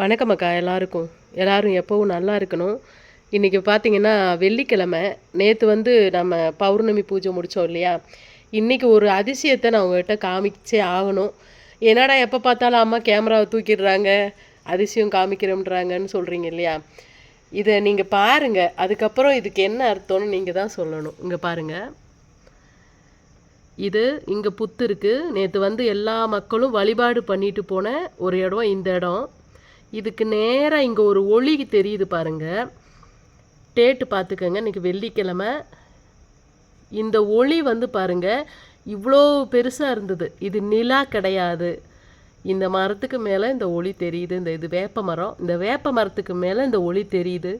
வணக்கம் அக்கா எல்லாருக்கும். எல்லாரும் எப்போவும் நல்லா இருக்கணும். இன்றைக்கி பார்த்தீங்கன்னா வெள்ளிக்கிழமை. நேற்று வந்து நம்ம பௌர்ணமி பூஜை முடித்தோம் இல்லையா? இன்றைக்கி ஒரு அதிசயத்தை நான் உங்கள்கிட்ட காமிச்சே ஆகணும். என்னடா எப்போ பார்த்தாலும் அம்மா கேமராவை தூக்கிடுறாங்க அதிசயம் காமிக்கிறோம்ன்றாங்கன்னு சொல்கிறீங்க இல்லையா? இதை நீங்கள் பாருங்கள் அதுக்கப்புறம் இதுக்கு என்ன அர்த்தம்னு நீங்கள் தான் சொல்லணும். இங்கே பாருங்கள் இது இங்கே புத்து இருக்குது நேற்று வந்து எல்லா மக்களும் வழிபாடு பண்ணிட்டு போன ஒரு இடம் இந்த இடம். இதுக்கு நேராக இங்கே ஒரு ஒளி தெரியுது பாருங்கள் டேட்டு பார்த்துக்கங்க இன்னைக்கு வெள்ளிக்கிழமை. இந்த ஒளி வந்து பாருங்க இவ்வளோ பெருசாக இருந்தது. இது நிலா கிடையாது. இந்த மரத்துக்கு மேலே இந்த ஒளி தெரியுது. இந்த இது வேப்ப மரம். இந்த வேப்ப மரத்துக்கு மேலே இந்த ஒளி தெரியுது.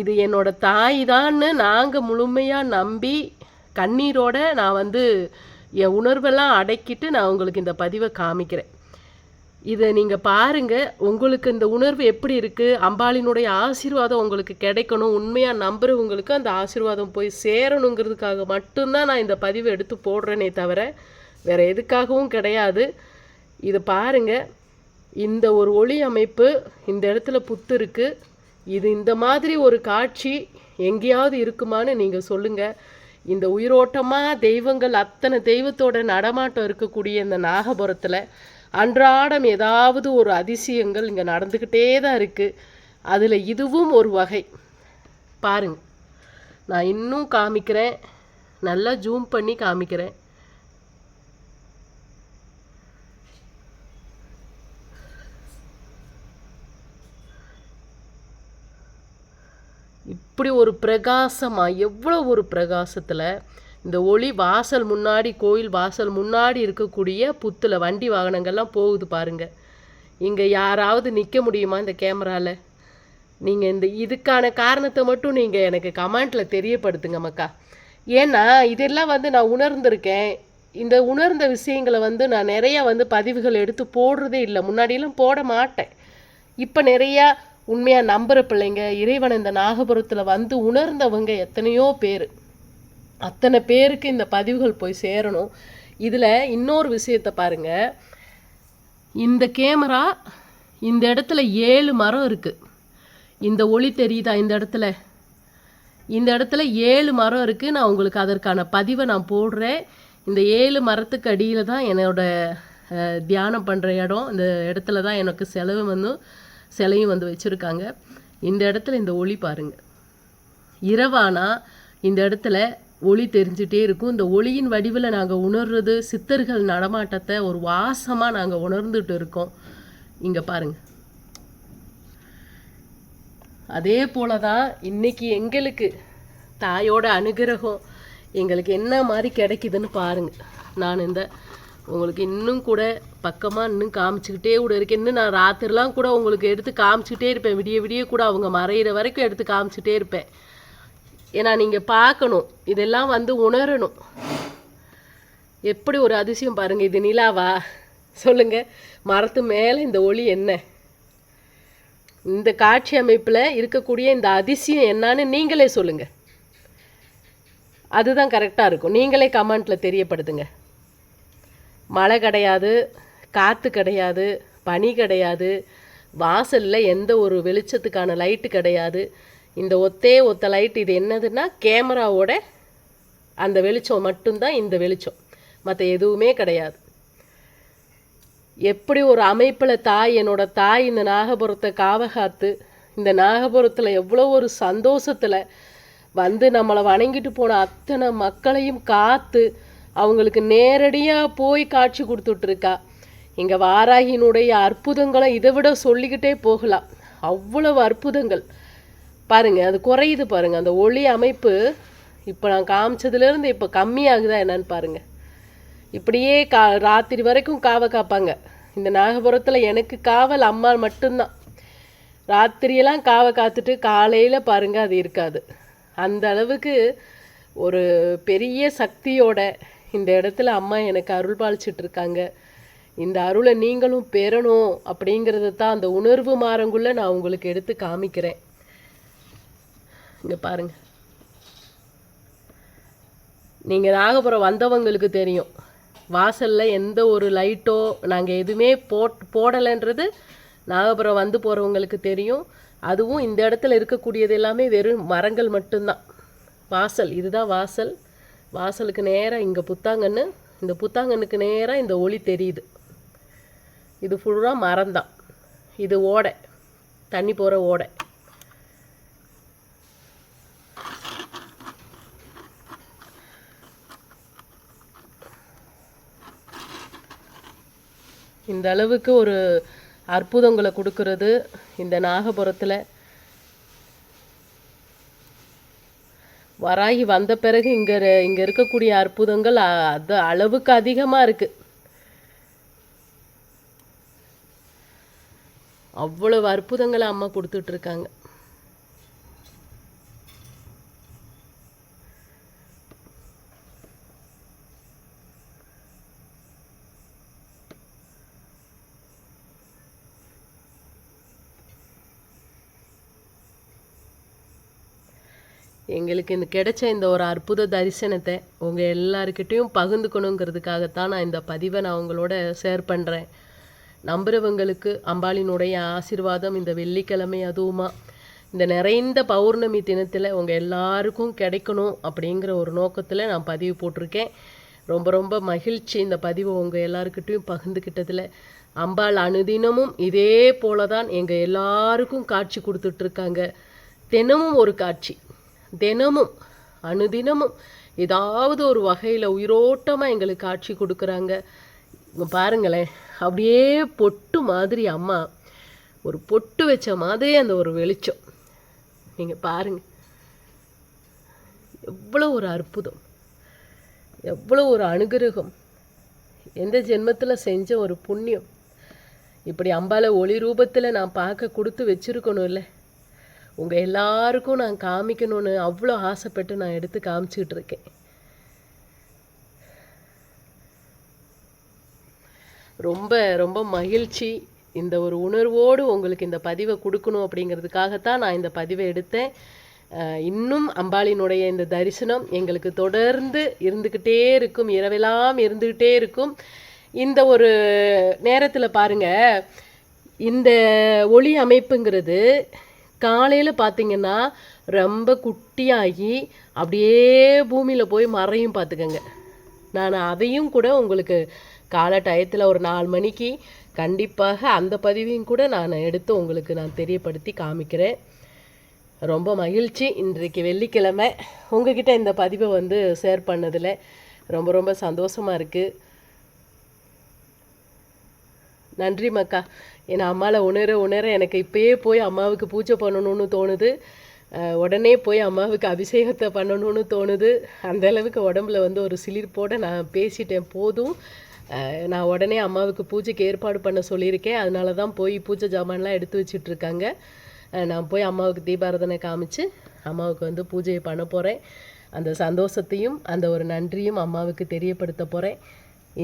இது என்னோட தாய் தான்னு நாங்கள் முழுமையாக நம்பி கண்ணீரோட நான் வந்து என் உணர்வெல்லாம் அடக்கிட்டு நான் உங்களுக்கு இந்த பதிவை காமிக்கிறேன். இதை நீங்கள் பாருங்கள் உங்களுக்கு இந்த உணர்வு எப்படி இருக்குது அம்பாளினுடைய ஆசீர்வாதம் உங்களுக்கு கிடைக்கணும். உண்மையாக நம்புறவங்களுக்கு அந்த ஆசீர்வாதம் போய் சேரணுங்கிறதுக்காக மட்டும்தான் நான் இந்த பதிவை எடுத்து போடுறேனே தவிர வேறு எதுக்காகவும் கிடையாது. இதை பாருங்கள் இந்த ஒரு ஒளி அமைப்பு இந்த இடத்துல புத்து இருக்குது இது இந்த மாதிரி ஒரு காட்சி எங்கேயாவது இருக்குமான்னு நீங்கள் சொல்லுங்கள் இந்த உயிரோட்டமாக தெய்வங்கள் அத்தனை தெய்வத்தோட நடமாட்டம் இருக்கக்கூடிய இந்த நாகபுரத்தில் அன்றாடம் ஏதாவது ஒரு அதிசயங்கள் இங்கே நடந்துக்கிட்டே தான் இருக்குது அதில் இதுவும் ஒரு வகை. பாருங்க. நான் இன்னும் காமிக்கிறேன். நல்லா ஜூம் பண்ணி காமிக்கிறேன். இப்படி ஒரு பிரகாசமாக எவ்வளோ ஒரு பிரகாசத்தில் இந்த ஒளி வாசல் முன்னாடி கோயில் வாசல் முன்னாடி இருக்கக்கூடிய புத்தில் வண்டி வாகனங்கள்லாம் போகுது பாருங்கள் இங்கே யாராவது நிற்க முடியுமா இந்த கேமராவில் நீங்கள் இந்த இதுக்கான காரணத்தை மட்டும் நீங்கள் எனக்கு கமெண்ட்டில் தெரியப்படுத்துங்க மக்கா. ஏன்னா இதெல்லாம் வந்து நான் உணர்ந்திருக்கேன். இந்த உணர்ந்த விஷயங்களை வந்து நான் நிறையா வந்து பதிவுகள் எடுத்து போடுறதே இல்லை. முன்னாடியெல்லாம் போட மாட்டேன். இப்போ நிறையா உண்மையாக நம்புகிற பிள்ளைங்க இறைவன் இந்த நாகபுரத்தில் வந்து உணர்ந்தவங்க எத்தனையோ பேர். அத்தனை பேருக்கு இந்த பதிவுகள் போய் சேரணும். இதில் இன்னொரு விஷயத்தை பாருங்கள் இந்த கேமரா இந்த இடத்துல ஏழு மரம் இருக்குது இந்த ஒளி தெரியுதா இந்த இடத்துல? இந்த இடத்துல ஏழு மரம் இருக்குது நான் உங்களுக்கு அதற்கான பதிவை நான் போடுறேன். இந்த ஏழு மரத்துக்கு அடியில் தான் என்னோட தியானம் பண்ணுற இடம். இந்த இடத்துல தான் எனக்கு செலவு வந்து சிலையும் வந்து வச்சுருக்காங்க. இந்த இடத்துல இந்த ஒளி பாருங்கள் இரவானா இந்த இடத்துல ஒளி தெரிஞ்சிட்டே இருக்கும். இந்த ஒளியின் வடிவில் நாங்கள் உணர்றது சித்தர்கள் நடமாட்டத்தை ஒரு வாசமாக நாங்கள் உணர்ந்துட்டு இருக்கோம். இங்கே பாருங்க. அதே போல தான் இன்றைக்கி எங்களுக்கு தாயோட அனுகிரகம் எங்களுக்கு என்ன மாதிரி கிடைக்குதுன்னு பாருங்கள் நான் இந்த உங்களுக்கு இன்னும் கூட பக்கமாக இன்னும் காமிச்சிக்கிட்டே கூட இருக்கேன். இன்னும் நான் ராத்திரிலாம் கூட உங்களுக்கு எடுத்து காமிச்சிக்கிட்டே இருப்பேன். விடிய விடிய கூட அவங்க மறையிற வரைக்கும் எடுத்து காமிச்சிட்டே இருப்பேன். ஏன்னா நீங்கள் பார்க்கணும். இதெல்லாம் வந்து உணரணும். எப்படி ஒரு அதிசயம் பாருங்கள் இது நிலாவா? சொல்லுங்கள் மரத்து மேலே இந்த ஒளி என்ன? இந்த காட்சி அமைப்பில் இருக்கக்கூடிய இந்த அதிசயம் என்னன்னு நீங்களே சொல்லுங்கள் அதுதான் கரெக்டாக இருக்கும். நீங்களே கமெண்ட்டில் தெரியப்படுத்துங்க. மழை கிடையாது காற்று கிடையாது பனி கிடையாது வாசலில் எந்த ஒரு வெளிச்சத்துக்கான லைட்டு கிடையாது இந்த ஒத்தே ஒத்த லைட் இது என்னதுன்னா கேமராவோட அந்த வெளிச்சம் மட்டும்தான் இந்த வெளிச்சம். மற்ற எதுவுமே கிடையாது. எப்படி ஒரு அமைப்பில் தாய் என்னோட தாய் இந்த நாகபுரத்தை காவகாத்து இந்த நாகபுரத்தில் எவ்வளோ ஒரு சந்தோஷத்தில் வந்து நம்மளை வணங்கிட்டு போன அத்தனை மக்களையும் காத்து அவங்களுக்கு நேரடியாக போய் காட்சி கொடுத்துட்ருக்கா. இங்கே வாராகியினுடைய அற்புதங்களை இதை விட சொல்லிக்கிட்டே போகலாம். அவ்வளவு அற்புதங்கள். பாருங்கள் அது குறையுது பாருங்கள் அந்த ஒளி அமைப்பு இப்போ நான் காமிச்சதுலேருந்து இப்போ கம்மியாகுதா என்னன்னு பாருங்கள் இப்படியே கா ராத்திரி வரைக்கும் காவை காப்பாங்க. இந்த நாகபுரத்தில் எனக்கு காவல் அம்மா மட்டும்தான். ராத்திரியெல்லாம் காவை காத்துட்டு காலையில் பாருங்கள் அது இருக்காது. அந்த அளவுக்கு ஒரு பெரிய சக்தியோட இந்த இடத்துல அம்மா எனக்கு அருள் பாலிச்சிட்டு இருக்காங்க. இந்த அருளை நீங்களும் பெறணும் அப்படிங்கிறத தான் அந்த உணர்வு மாறங்குள்ளே நான் உங்களுக்கு எடுத்து காமிக்கிறேன். இங்கே பாருங்க. நீங்கள் நாகபுரம் வந்தவங்களுக்கு தெரியும். வாசலில் எந்த ஒரு லைட்டோ நாங்கள் எதுவுமே போட் போடலைன்றது நாகபுரம் வந்து போகிறவங்களுக்கு தெரியும். அதுவும் இந்த இடத்துல இருக்கக்கூடியது எல்லாமே வெறும் மரங்கள் மட்டும்தான். வாசல் இதுதான் வாசல். வாசலுக்கு நேராக இங்கே புத்தாங்கன்னு இந்த புத்தாங்கன்னுக்கு நேராக இந்த ஒளி தெரியுது. இது ஃபுல்லாக மரம்தான். இது ஓடை. தண்ணி போகிற ஓடை. இந்த அளவுக்கு ஒரு அற்புதங்களை கொடுக்கறது இந்த நாகபுரத்தில். வராகி வந்த பிறகு இங்கே இங்கே இருக்கக்கூடிய அற்புதங்கள் அது அளவுக்கு அதிகமாக இருக்குது அவ்வளவு அற்புதங்களை அம்மா கொடுத்துட்ருக்காங்க எங்களுக்கு இந்த கிடைச்ச இந்த ஒரு அற்புத தரிசனத்தை உங்கள் எல்லாருக்கிட்டேயும் பகிர்ந்துக்கணுங்கிறதுக்காகத்தான் நான் இந்த பதிவை நான் உங்களோட ஷேர் பண்ணுறேன் நம்புறவங்களுக்கு அம்பாளினுடைய ஆசீர்வாதம் இந்த வெள்ளிக்கிழமை அதுவுமா. இந்த நிறைந்த பௌர்ணமி தினத்தில் உங்கள் எல்லாருக்கும் கிடைக்கணும் அப்படிங்கிற ஒரு நோக்கத்தில் நான் பதிவு போட்டிருக்கேன். ரொம்ப ரொம்ப மகிழ்ச்சி இந்த பதிவை உங்கள் எல்லாருக்கிட்டையும் பகிர்ந்துக்கிட்டதில் அம்பாள் அனுதினமும் இதே போல தான் எங்கள் எல்லாருக்கும் காட்சி கொடுத்துட்ருக்காங்க தினமும் ஒரு காட்சி. தினமும் அணுதினமும் ஏதாவது ஒரு வகையில் உயிரோட்டமாக எங்களுக்கு காட்சி கொடுக்குறாங்க. பாருங்களேன் அப்படியே பொட்டு மாதிரி அம்மா ஒரு பொட்டு வச்ச மாதிரி அந்த ஒரு வெளிச்சம். நீங்கள் பாருங்கள் எவ்வளோ ஒரு அற்புதம். எவ்வளோ ஒரு அனுகிரகம். எந்த ஜென்மத்தில் செஞ்ச ஒரு புண்ணியம். இப்படி அம்பால ஒளி ரூபத்தில் நான் பார்க்க கொடுத்து வச்சுருக்கணும் இல்லை. உங்கள் எல்லாருக்கும் நான் காமிக்கணும்னு அவ்வளோ ஆசைப்பட்டு நான் எடுத்து காமிச்சிக்கிட்டு இருக்கேன். ரொம்ப ரொம்ப மகிழ்ச்சி. இந்த ஒரு உணர்வோடு உங்களுக்கு இந்த பதிவை கொடுக்கணும் அப்படிங்கிறதுக்காகத்தான் நான் இந்த பதிவை எடுத்தேன். இன்னும் அம்பாளினுடைய இந்த தரிசனம் எங்களுக்கு தொடர்ந்து இருந்துக்கிட்டே இருக்கும் இரவெல்லாம் இருந்துக்கிட்டே இருக்கும். இந்த ஒரு நேரத்தில் பாருங்க இந்த ஒளி அமைப்புங்கிறது காலையில் பார்த்தீங்கன்னா ரொம்ப குட்டியாகி அப்படியே பூமியில் போய் மறையும் பார்த்துக்கங்க நான் அதையும் கூட உங்களுக்கு கால டயத்தில் ஒரு நாலு மணிக்கு கண்டிப்பாக அந்த பதிவையும் கூட நான் எடுத்து உங்களுக்கு நான் தெரியப்படுத்தி காமிக்கிறேன். ரொம்ப மகிழ்ச்சி. இன்றைக்கு வெள்ளிக்கிழமை. உங்ககிட்ட இந்த பதிவை வந்து ஷேர் பண்ணதில் ரொம்ப ரொம்ப சந்தோஷமாக இருக்குது நன்றி மக்கா. என் அம்மாவில் உணர உணர எனக்கு இப்போயே போய் அம்மாவுக்கு பூஜை பண்ணணும்னு தோணுது. உடனே போய் அம்மாவுக்கு அபிஷேகத்தை பண்ணணும்னு தோணுது. அந்த அளவுக்கு உடம்புல வந்து ஒரு சிலிர்ப்போட நான் பேசிட்டேன். போதும். நான் உடனே அம்மாவுக்கு பூஜைக்கு ஏற்பாடு பண்ண சொல்லியிருக்கேன். அதனால தான் போய் பூஜை ஜாமான்லாம் எடுத்து வச்சிட்ருக்காங்க. நான் போய் அம்மாவுக்கு தீபாரதனை காமிச்சு அம்மாவுக்கு வந்து பூஜையை பண்ண போகிறேன் அந்த சந்தோஷத்தையும் அந்த ஒரு நன்றியும் அம்மாவுக்கு தெரியப்படுத்த போகிறேன்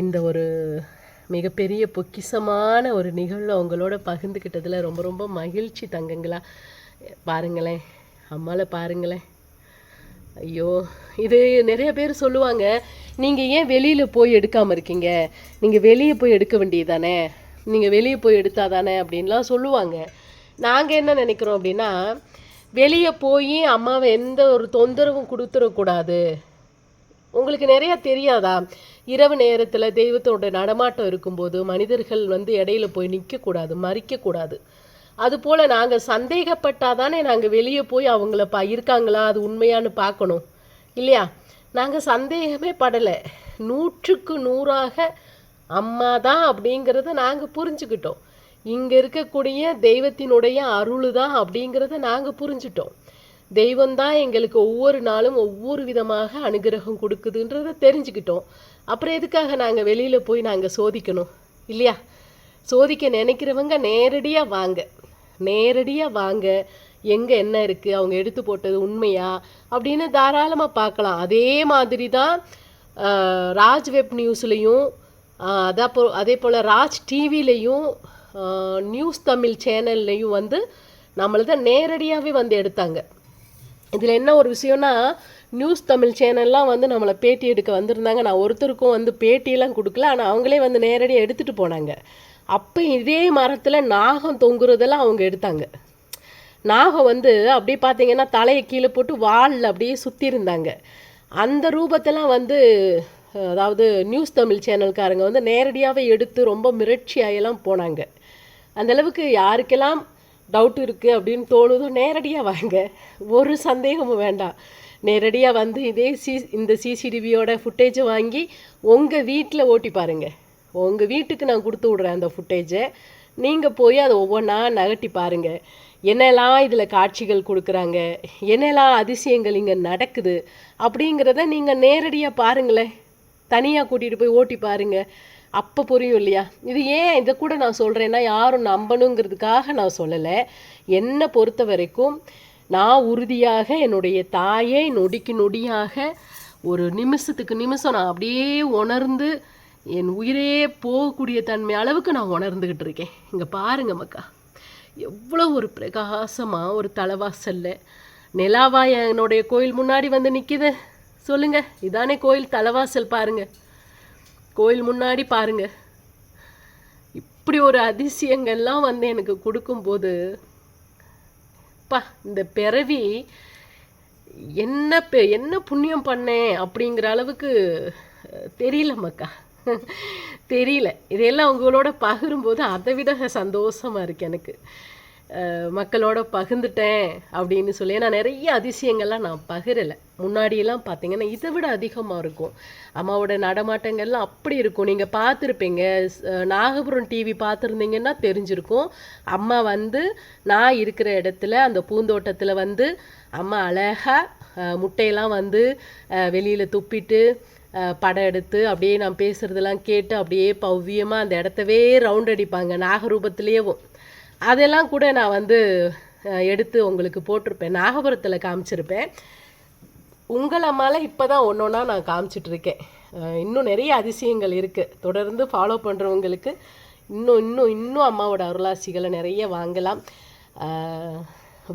இந்த ஒரு மிகப்பெரிய பொக்கிசமான ஒரு நிகழ்வை அவங்களோட பகிர்ந்துக்கிட்டதில் ரொம்ப ரொம்ப மகிழ்ச்சி தங்கங்களா. பாருங்களேன் அம்மாவில் பாருங்களேன். ஐயோ இது நிறைய பேர் சொல்லுவாங்க நீங்கள் ஏன் வெளியில் போய் எடுக்காமல் இருக்கீங்க? நீங்கள் வெளியே போய் எடுக்க வேண்டியதானே நீங்கள் வெளியே போய் எடுத்தாதானே? அப்படின்லாம் சொல்லுவாங்க. நாங்கள் என்ன நினைக்கிறோம் அப்படின்னா வெளியே போய் அம்மாவை எந்த ஒரு தொந்தரவும் கொடுத்துடக்கூடாது. உங்களுக்கு நிறையா தெரியாதா? இரவு நேரத்தில் தெய்வத்தோட நடமாட்டம் இருக்கும்போது மனிதர்கள் வந்து இடையில போய் நிற்கக்கூடாது மறிக்கக்கூடாது. அதுபோல் நாங்கள் சந்தேகப்பட்டாதானே நாங்கள் வெளியே போய் அவங்கள பா இருக்காங்களா அது உண்மையான்னு பார்க்கணும். இல்லையா? நாங்கள் சந்தேகமே படலை. நூற்றுக்கு நூறாக அம்மா தான் அப்படிங்கிறத நாங்கள் புரிஞ்சுக்கிட்டோம். இங்கே இருக்கக்கூடிய தெய்வத்தினுடைய அருள் தான் அப்படிங்கிறத நாங்கள் புரிஞ்சிட்டோம். தெய்வந்தான் எங்களுக்கு ஒவ்வொரு நாளும் ஒவ்வொரு விதமாக அனுகிரகம் கொடுக்குதுன்றத தெரிஞ்சுக்கிட்டோம். அப்புறம் எதுக்காக நாங்கள் வெளியில் போய் நாங்கள் சோதிக்கணும்? இல்லையா? சோதிக்க நினைக்கிறவங்க நேரடியாக வாங்க. நேரடியாக வாங்க. எங்கே என்ன இருக்குது அவங்க எடுத்து போட்டது உண்மையா? அப்படின்னு தாராளமாக பார்க்கலாம். அதே மாதிரி தான் ராஜ் வெப் நியூஸ்லேயும் அதே போ அதே போல் ராஜ் டிவிலையும் நியூஸ் தமிழ் சேனல்லையும் வந்து நம்மளதை நேரடியாகவே வந்து எடுத்தாங்க. இதில் என்ன ஒரு விஷயம்னா நியூஸ் தமிழ் சேனல்லாம் வந்து நம்மளை பேட்டி எடுக்க வந்திருந்தாங்க. நான் ஒருத்தருக்கும் வந்து பேட்டியெல்லாம் கொடுக்கல. ஆனால் அவங்களே வந்து நேரடியாக எடுத்துகிட்டு போனாங்க. அப்போ இதே மரத்தில் நாகம் தொங்குறதெல்லாம் அவங்க எடுத்தாங்க. நாகம் வந்து அப்படியே பார்த்தீங்கன்னா தலையை கீழே போட்டு வாலில் அப்படியே சுற்றி இருந்தாங்க. அந்த ரூபத்தெல்லாம் வந்து அதாவது நியூஸ் தமிழ் சேனல்காரங்க வந்து நேரடியாகவே எடுத்து ரொம்ப மிரட்சியாயெல்லாம் போனாங்க. அந்த அளவுக்கு யாருக்கெல்லாம் டவுட் இருக்குது அப்படின்னு தோணுதோ நேரடியாக வாங்க. ஒரு சந்தேகமும் வேண்டாம். நேரடியாக வந்து இதே சி இந்த சிசிடிவியோட ஃபுட்டேஜை வாங்கி உங்கள் வீட்டில் ஓட்டி பாருங்கள் உங்கள் வீட்டுக்கு நான் கொடுத்து விட்றேன் அந்த ஃபுட்டேஜை நீங்கள் போய் அதை ஒவ்வொன்றா நகட்டி பாருங்கள் என்னெல்லாம் இதில் காட்சிகள் கொடுக்குறாங்க? என்னெல்லாம் அதிசயங்கள் இங்கே நடக்குது? அப்படிங்கிறத நீங்கள் நேரடியாக பாருங்களேன். தனியாக கூட்டிகிட்டு போய் ஓட்டி பாருங்கள் அப்போ புரியும் இல்லையா? இது ஏன் இதை கூட நான் சொல்கிறேன்னா யாரும் நம்பணுங்கிறதுக்காக நான் சொல்லலை. என்னை பொறுத்த வரைக்கும் நான் உறுதியாக என்னுடைய தாயை நொடிக்கு நொடியாக ஒரு நிமிஷத்துக்கு நிமிஷம் நான் அப்படியே உணர்ந்து என் உயிரே போகக்கூடிய தன்மை அளவுக்கு நான் உணர்ந்துக்கிட்டு இருக்கேன். இங்கே பாருங்க மக்கா எவ்வளோ ஒரு பிரகாசமாக ஒரு தலைவாசல்ல நிலாவா என்னுடைய கோயில் முன்னாடி வந்து நிற்கிது சொல்லுங்க இதானே கோயில் தலைவாசல் பாருங்க. கோயில் முன்னாடி பாருங்க. இப்படி ஒரு அதிசயங்கள்லாம் வந்து எனக்கு கொடுக்கும்போது பா இந்த பிறவி என்ன பெ என்ன புண்ணியம் பண்ணேன் அப்படிங்கிற அளவுக்கு தெரியல மக்கா. தெரியல. இதையெல்லாம் உங்களோட பகிரும்போது அதை விட சந்தோஷமா இருக்கு எனக்கு. மக்களோட பகிர்ந்துட்டேன் அப்படின்னு சொல்லி. நான் நிறைய அதிசயங்கள்லாம் நான் பகிரலை. முன்னாடியெல்லாம் பார்த்தீங்கன்னா இதை விட அதிகமாக இருக்கும். அம்மாவோட நடமாட்டங்கள்லாம் அப்படி இருக்கும். நீங்கள் பார்த்துருப்பீங்க. நாகபுரம் டிவி பார்த்துருந்தீங்கன்னா தெரிஞ்சிருக்கும். அம்மா வந்து நான் இருக்கிற இடத்துல அந்த பூந்தோட்டத்தில் வந்து அம்மா அழகாக முட்டையெல்லாம் வந்து வெளியில் துப்பிட்டு படம் எடுத்து அப்படியே நான் பேசுகிறதெல்லாம் கேட்டு அப்படியே பவ்யமாக அந்த இடத்தவே ரவுண்ட் அடிப்பாங்க. நாகரூபத்திலேயேவும். அதெல்லாம் கூட நான் வந்து எடுத்து உங்களுக்கு போட்டிருப்பேன். நாகபுரத்தில் காமிச்சிருப்பேன். உங்களை மேலே இப்போ தான் ஒன்று ஒன்றா நான் காமிச்சிட்டு இருக்கேன் இன்னும் நிறைய அதிசயங்கள் இருக்குது தொடர்ந்து ஃபாலோ பண்ணுறவங்களுக்கு இன்னும் இன்னும் இன்னும் அம்மாவோட அருளாசிகளை நிறைய வாங்கலாம்.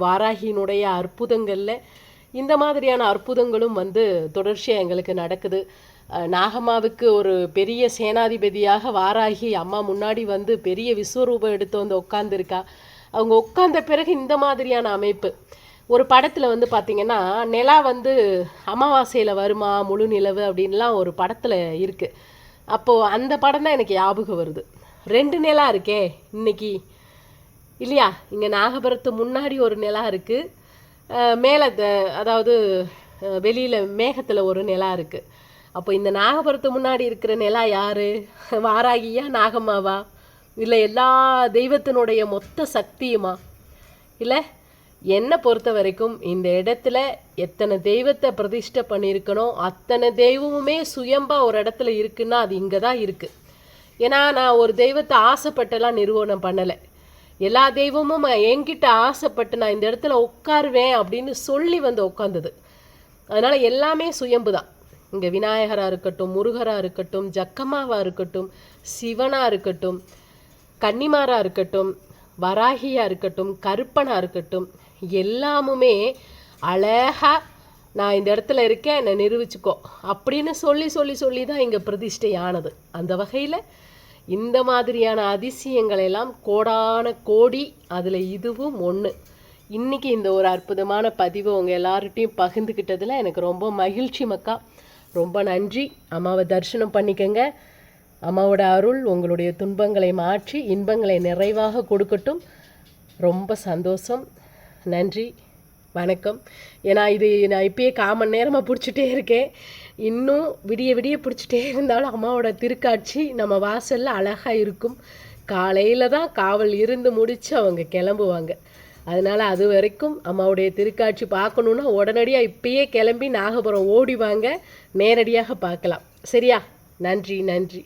வாராகியினுடைய அற்புதங்களில் இந்த மாதிரியான அற்புதங்களும் வந்து தொடர்ச்சியாக எங்களுக்கு நடக்குது. நாகம்மாவுக்கு ஒரு பெரிய சேனாதிபதியாக வாராகி அம்மா முன்னாடி வந்து பெரிய விஸ்வரூபம் எடுத்து வந்து உட்காந்துருக்கா அவங்க உட்காந்த பிறகு இந்த மாதிரியான அமைப்பு. ஒரு படத்தில் வந்து பார்த்திங்கன்னா நிலா வந்து அமாவாசையில் வருமா முழு நிலவு அப்படின்லாம் ஒரு படத்தில் இருக்குது அப்போது அந்த படம் தான் எனக்கு ஞாபகம் வருது. ரெண்டு நிலா இருக்கே இன்னைக்கு. இல்லையா? இங்கே நாகபுரத்து முன்னாடி ஒரு நிலா இருக்குது மேலே அதாவது வெளியில் மேகத்தில் ஒரு நிலா இருக்குது அப்போ இந்த நாகபுரத்து முன்னாடி இருக்கிற நிலா யாரு? வாராகியா நாகம்மாவா? இல்லை எல்லா தெய்வத்தினுடைய மொத்த சக்தியுமா? இல்லை என்னை பொறுத்த வரைக்கும் இந்த இடத்துல எத்தனை தெய்வத்தை பிரதிஷ்டை பண்ணியிருக்கணும் அத்தனை தெய்வமுமே சுயம்பா ஒரு இடத்துல இருக்குன்னா அது இங்கே தான் இருக்குது ஏன்னா நான் ஒரு தெய்வத்தை ஆசைப்பட்டெல்லாம் நிறுவனம் பண்ணலை. எல்லா தெய்வமும் என்கிட்ட ஆசைப்பட்டு நான் இந்த இடத்துல உட்காருவேன் அப்படின்னு சொல்லி வந்து உட்காந்தது அதனால் எல்லாமே சுயம்பு தான் இங்கே விநாயகராக இருக்கட்டும் முருகராக இருக்கட்டும் ஜக்கம்மாவாக இருக்கட்டும் சிவனாக இருக்கட்டும் கன்னிமாராக இருக்கட்டும் வராகியாக இருக்கட்டும் கருப்பனா இருக்கட்டும் எல்லாமுமே அழகாக நான் இந்த இடத்துல இருக்கேன் என்னை நிரூபிச்சுக்கோ அப்படின்னு சொல்லி சொல்லி சொல்லி தான் இங்கே பிரதிஷ்டை ஆனது அந்த வகையில் இந்த மாதிரியான அதிசயங்கள் எல்லாம் கோடான கோடி அதில் இதுவும் ஒன்று இன்றைக்கி இந்த ஒரு அற்புதமான பதிவு உங்கள் எல்லார்கிட்டையும் பகிர்ந்துக்கிட்டதில் எனக்கு ரொம்ப மகிழ்ச்சி மக்கா. ரொம்ப நன்றி. அம்மாவை தரிசனம் பண்ணிக்கங்க. அம்மாவோட அருள் உங்களுடைய துன்பங்களை மாற்றி இன்பங்களை நிறைவாக கொடுக்கட்டும். ரொம்ப சந்தோஷம். நன்றி. வணக்கம். ஏன்னா இது நான் இப்பயே காமன் நேரமாக பிடிச்சிட்டே இருக்கேன். இன்னும் விடிய விடிய பிடிச்சிட்டே இருந்தாலும் அம்மாவோட திருக்காட்சி நம்ம வாசலில் அழகாக இருக்கும். காலையில் தான் காவல் இருந்து முடித்து அவங்க கிளம்புவாங்க. அதனால் அது வரைக்கும் அம்மாவுடைய திருக்காட்சி பார்க்கணுன்னா உடனடியாக இப்பயே கிளம்பி நாகபுரம் ஓடி வாங்க நேரடியாக பார்க்கலாம். சரியா? நன்றி நன்றி.